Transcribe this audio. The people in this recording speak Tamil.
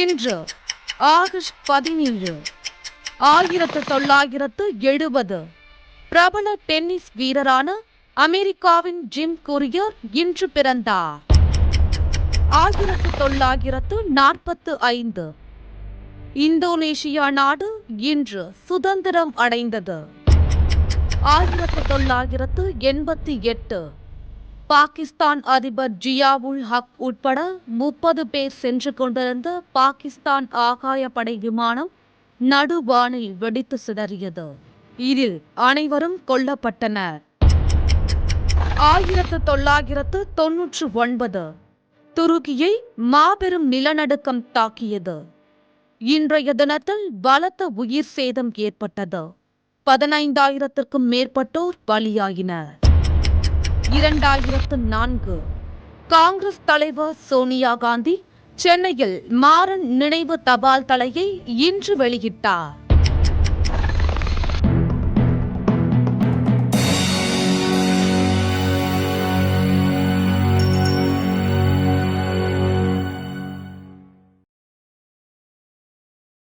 இன்று ஆகஸ்ட் பதினேழு ஆயிரத்து தொள்ளாயிரத்து எழுபது பிரபல டென்னிஸ் வீரரான அமெரிக்காவின் ஜிம் கொரியர் இன்று பிறந்தார். ஆயிரத்து தொள்ளாயிரத்து நாற்பத்து ஐந்து இந்தோனேஷியா நாடு இன்று சுதந்திரம் அடைந்தது. ஆயிரத்து தொள்ளாயிரத்து எண்பத்தி எட்டு பாகிஸ்தான் அதிபர் ஜியாவுல் ஹக் உட்பட முப்பது பேர் சென்று கொண்டிருந்த பாகிஸ்தான் ஆகாயப்படை விமானம் நடுவானில் வெடித்து சிதறியது. இதில் அனைவரும் கொல்லப்பட்டனர். ஆயிரத்து தொள்ளாயிரத்து தொன்னூற்று ஒன்பது துருக்கியை மாபெரும் நிலநடுக்கம் தாக்கியது. இன்றைய தினத்தில் பலத்த உயிர் சேதம் ஏற்பட்டது. பதினைந்தாயிரத்திற்கும் மேற்பட்டோர் பலியாயினர். இரண்டாயிரத்து நான்கு. காங்கிரஸ் தலைவர் சோனியா காந்தி சென்னையில் மாறன் நினைவு தபால் தலையை இன்று வெளியிட்டார்.